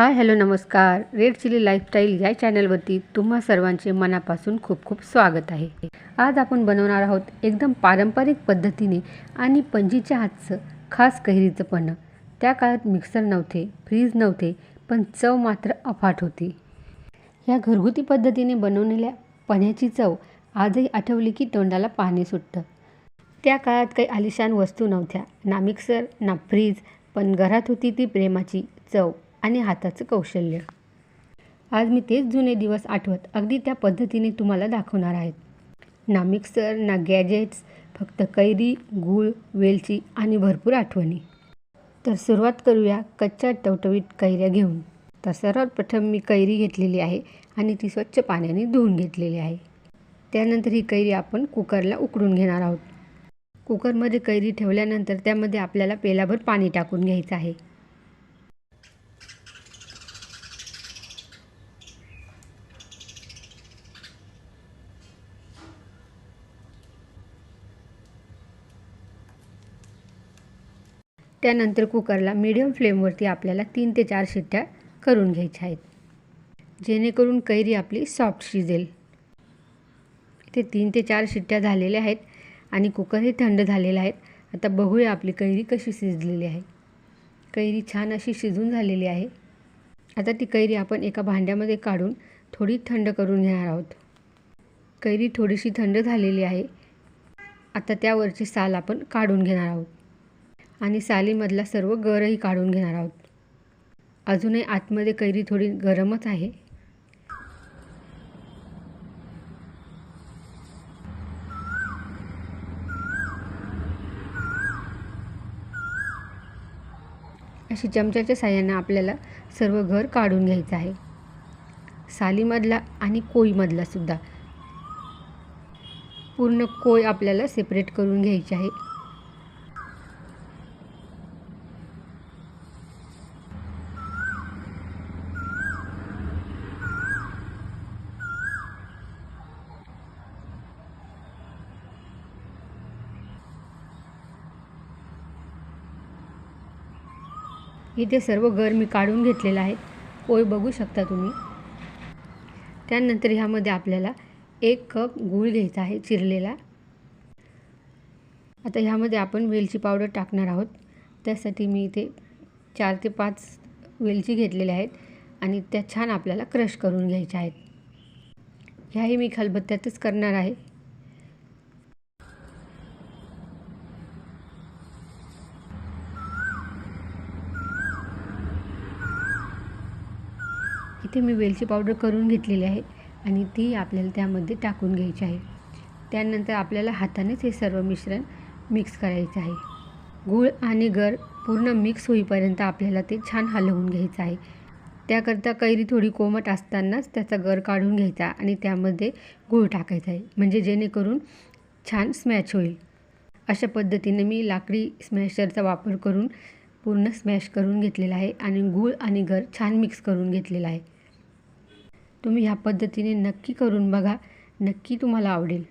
हाय hello नमस्कार. Red chilli lifestyle या चॅनलवरती तुम्हा सर्वांचे मनापासून खूप खूप स्वागत आहे. आज आपण बनवणार आहोत एकदम पारंपरिक पद्धतीने आणि पणजीच्या हातचं खास कैरीचं पन्ह त्या काळात मिक्सर नव्हते फ्रीज नव्हते पण चव मात्र अफाट होती. या घरगुती पद्धतीने बनवलेल्या पण्याची चव आजही आठवली की तोंडाला पाणी सुटतं. त्या काळात काही आलिशान वस्तू नव्हत्या. ना मिक्सर ना फ्रीज पण घरात होती ती प्रेमाची चव. आणि हाताचं कौशल्य. आज मी तेच जुने दिवस आठवत अगदी त्या पद्धतीने तुम्हाला दाखवणार आहेत. ना मिक्सर ना गॅजेट्स फक्त कैरी गूळ वेलची आणि भरपूर आठवणी. तर सुरुवात करूया कच्च्या टवटवीत कैऱ्या घेऊन. तर सर्वात प्रथम मी कैरी घेतलेली आहे आणि ती स्वच्छ पाण्याने धुवून घेतलेली आहे. त्यानंतर ही कैरी आपण कुकरला उकडून घेणार आहोत. कुकरमध्ये कैरी ठेवल्यानंतर त्यामध्ये आपल्याला पेलाभर पाणी टाकून घ्यायचं आहे. त्यानंतर कुकरला मीडियम फ्लेमवरती आपल्याला तीन ते चार शिट्ट्या करून घ्यायच्या आहेत. जेणेकरून कैरी आपली सॉफ्ट शिजेल. इथे तीन ते चार शिट्ट्या झालेल्या आहेत आणि कुकरही थंड झालेलं आहेत आता बघूया आपली कैरी कशी शिजलेली आहे. कैरी छान अशी शिजून झालेली आहे. आता ती कैरी आपण एका भांड्यामध्ये काढून थोडी थंड करून घेणार आहोत. कैरी थोडीशी थंड झालेली आहे. आता त्यावरची साल आपण काढून घेणार आहोत. आणि सालीमधला सर्व गरही काढून घेणार आहोत. अजूनही आतमध्ये कैरी थोडी गरमच आहे. अशी चमच्याच्या साह्यानं आपल्याला सर्व घर काढून घ्यायचं आहे. सालीमधला आणि कोळीमधला सुद्धा. पूर्ण कोय आपल्याला सेपरेट करून घ्यायची आहे. इथे सर्व घर मी काढून घेतलेलं आहे पोय बघू शकता तुम्ही. त्यानंतर ह्यामध्ये आपल्याला एक कप गूळ घ्यायचा आहे चिरलेला. आता ह्यामध्ये आपण वेलची पावडर टाकणार आहोत. त्यासाठी मी इथे चार ते पाच वेलची घेतलेल्या आहेत आणि त्या छान आपल्याला क्रश करून घ्यायच्या आहेत. ह्याही मी खलबत्त्यातच करणार आहे. इथे मी वेलची पावडर करून घेतलेली आहे आणि ती आपल्याला त्यामध्ये टाकून घ्यायची आहे. त्यानंतर आपल्याला हातानेच हे सर्व मिश्रण मिक्स करायचं आहे. गूळ आणि गर पूर्ण मिक्स होईपर्यंत आपल्याला ते छान हलवून घ्यायचं आहे. त्याकरता कैरी थोडी कोमट असतानाच त्याचा गर काढून घ्यायचा आणि त्यामध्ये गूळ टाकायचा आहे म्हणजे जेणेकरून छान स्मॅच होईल. अशा पद्धतीने मी लाकडी स्मॅशरचा वापर करून पूर्ण स्मॅश करून घेतलेला आहे आणि गूळ आणि गर छान मिक्स करून घेतलेला आहे. तुम्ही ह्या पद्धतीने नक्की करून बघा नक्की तुम्हाला आवडेल.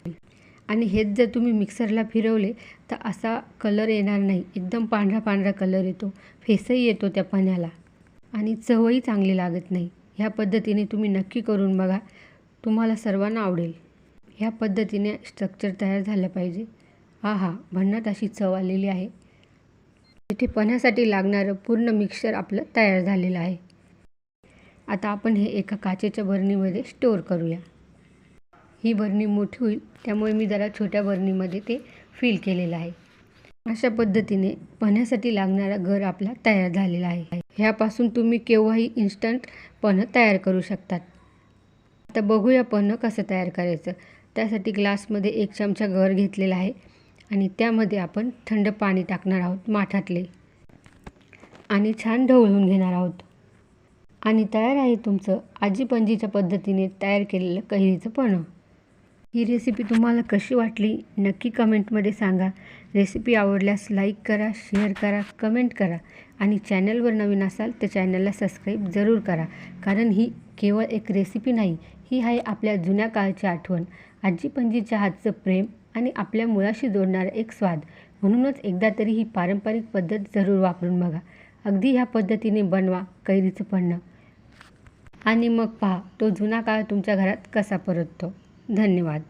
आणि हेच जर तुम्ही मिक्सरला फिरवले तर असा कलर येणार नाही. एकदम पांढरा पांढरा कलर येतो. फेसही येतो त्या पाण्याला. आणि चवही चांगली लागत नाही. ह्या पद्धतीने तुम्ही नक्की करून बघा. तुम्हाला सर्वांना आवडेल. ह्या पद्धतीने स्ट्रक्चर तयार झालं पाहिजे. हा हा भन्नाट अशी चव आलेली आहे. इथे पण्यासाठी लागणारं पूर्ण मिक्सर आपलं तयार झालेलं आहे. आता आपण हे एका काचेच्या बरणीमध्ये स्टोअर करूया. ही बरणी मोठी होईल त्यामुळे मी जरा छोट्या बरणीमध्ये ते फिल केलेलं आहे. अशा पद्धतीने पण्यासाठी लागणारा घर आपला तयार झालेला आहे. ह्यापासून तुम्ही केव्हाही इन्स्टंट पन्ह तयार करू शकतात. आता बघूया पन्ह कसं तयार करायचं. त्यासाठी ग्लासमध्ये एक चमचा घर घेतलेला आहे आणि त्यामध्ये आपण थंड पाणी टाकणार आहोत माठातले. आणि छान ढवळून घेणार आहोत. आणि तयार आहे तुमचं आजी पणजीच्या पद्धतीने तयार केलेलं कैरीचं पण. ही रेसिपी तुम्हाला कशी वाटली नक्की कमेंटमध्ये सांगा. रेसिपी आवडल्यास लाईक करा शेअर करा कमेंट करा. आणि चॅनलवर नवीन असाल तर चॅनलला सबस्क्राईब जरूर करा. कारण ही केवळ एक रेसिपी नाही ही आहे आपल्या जुन्या काळची आठवण. आजी पणजीच्या हातचं प्रेम आणि आपल्या मुळाशी जोडणारा एक स्वाद. म्हणूनच एकदा तरी ही पारंपरिक पद्धत जरूर वापरून बघा. अगदी ह्या पद्धतीने बनवा कैरीचं पन्हं आणि मग पहा तो जुना काळ तुमच्या घरात कसा परततो. धन्यवाद.